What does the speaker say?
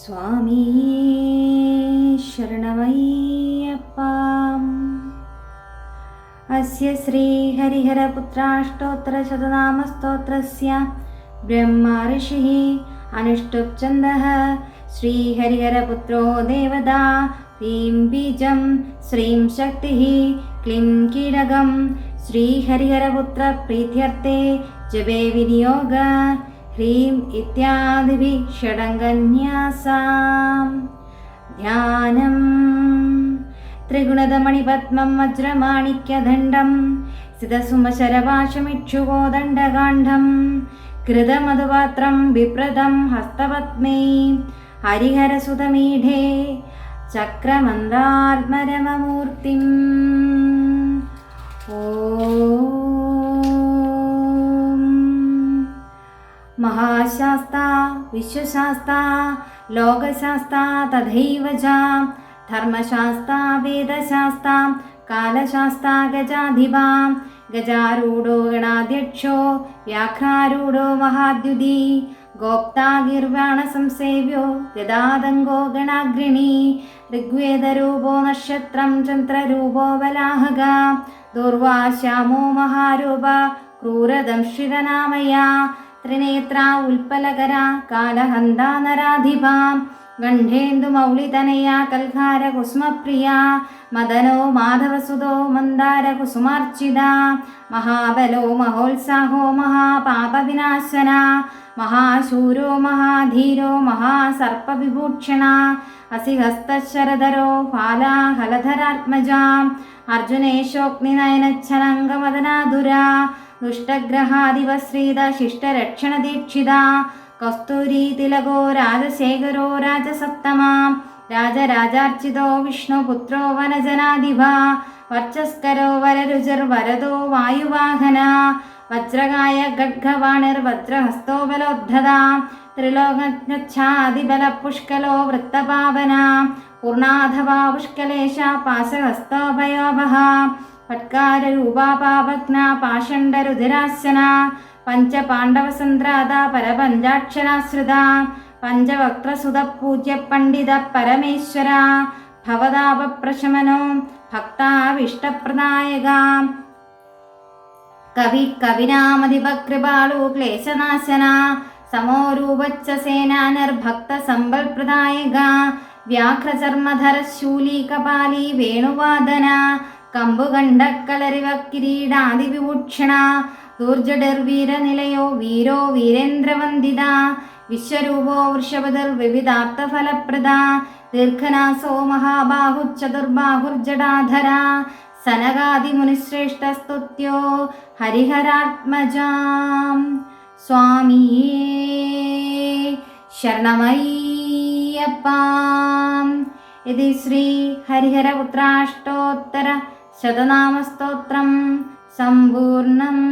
स्वामी शरणमय्यप्पा अस्य श्रीहरिहरपुत्राष्टोत्तरशतनामस्तोत्रस्य ब्रह्म ऋषिः अनुष्टुप्छन्दः श्रीहरिहरपुत्रो देवदा ह्रीं बीजं श्रीं शक्तिः क्लीं कीडगं श्रीहरिहरपुत्रप्रीत्यर्थे जपे विनियोग। ह्रीं इत्यादिभिः षडङ्गन्यासां ध्यानम् त्रिगुणदमणिपद्मं वज्रमाणिक्यदण्डं सिदसुमशरवाशमिक्षुवोदण्डकाण्डं कृतमधुपात्रं विप्रदं हस्तपद्मे हरिहरसुतमीढे चक्रमन्दात्मरममूर्तिम् മഹാശാസ്ത വിശ്വശാസ്ത ലോകശാസ്ത തഥൈവ ച ധർമ്മശാസ്ത വേദശാസ്ത കാലശാസ്ത ഗജാധിപാം ഗജാരൂഢോ ഗണാധ്യക്ഷോ വ്യാഘ്രാരൂഢോ മഹാദ്യുതി ഗോപ്താഗിർവാണ സംസേവ്യോ ഗദാതങ്കോ ഗണാഗ്രിണി ഋഗ്വേദരൂപോ നക്ഷത്രം ചന്ദ്രരൂപോ വലാഹക ദുർവാശ്യാമോ മഹാരൂപ ക്രൂരദംഷിതനാമയ ത്രിനേത്ര ഉൽപ്പലകര കാലഹന്താ നരാധിപ. ഗണ്ഡേന്ദുമൗളിതനയ കൽഹാര കുസുമപ്രിയ. മദനോ മാധവസുതോ മന്ദാര കുസുമാർച്ചിത. മഹാബലോ മഹോത്സാഹോ മഹാപാപവിനാശന. മഹാശൂരോ മഹാധീരോ മഹാസർപ്പവിഭൂഷണ. അസിഹസ്തശരധരോ ഫാലാഹലധരാത്മജാം അർജുനേശോഗ്നിനയനച്ഛനങ്കമദനാധുര ദുഷ്ടഗ്രഹാദിവശ്രീത ശിഷ്ടരക്ഷണദീക്ഷിത. കസ്തൂരി തിലകോ രാജശേഖരോ രാജസത്തമ രാജരാജാർച്ചിതോ വിഷ്ണുപുത്രോ വനജനാധിപ വർച്ചസ്കരോ വരരുചിർവരദോ വായുവാഹന. വജ്രകായ ഗഡ്ഗവാണിർ വജ്രഹസ്തോ ബലോദ്ധത. ത്രിലോകജ്ഞാതിബല പുഷ്കലോ വൃത്തപാവന ഫട്കാരൂപാപാഭഗ്ന പാഷണ്ഡരുധിരാശന പഞ്ചപാണ്ഡവസന്ത്രാത പരപഞ്ചാക്ഷരാശ്രിത പഞ്ചവക്ത്രസുത പൂജ്യ പണ്ഡിത പരമേശ്വര ഭവതാപപ്രശമനോ ഭക്താവിഷ്ടപ്രദായക കവി കവിനാമതിപകൃപാളു ക്ലേശനാശന സമോരൂപച്ച സേനാനർഭക്ത സമ്പൽപ്രദായക വ്യാഘ്രചർമ്മധര ശൂലീകപാലി വേണുവാദന കമ്പുകണ്ഡക്കളരിവ കിരീടാതിവിഭൂഷണ ദൂർജഡിർവീരനിലയോ വീരോ വീരേന്ദ്രവന്ദിത. വിശ്വരൂപോ വൃഷഭതിർ വിവിധാർത്ഥഫലപ്രദ. ദീർഘനാസോ മഹാബാഹുചതുർബാഹുർജടാധര സനകാദിമുനിശ്രേഷ്ഠസ്തുത്യോ ഹരിഹരാത്മജാം. സ്വാമിയേ ശരണമയ്യപ്പാം. ഇത് ശ്രീ ഹരിഹരപുത്രാഷ്ടോത്തര शतनामस्तोत्रं सम्पूर्णम्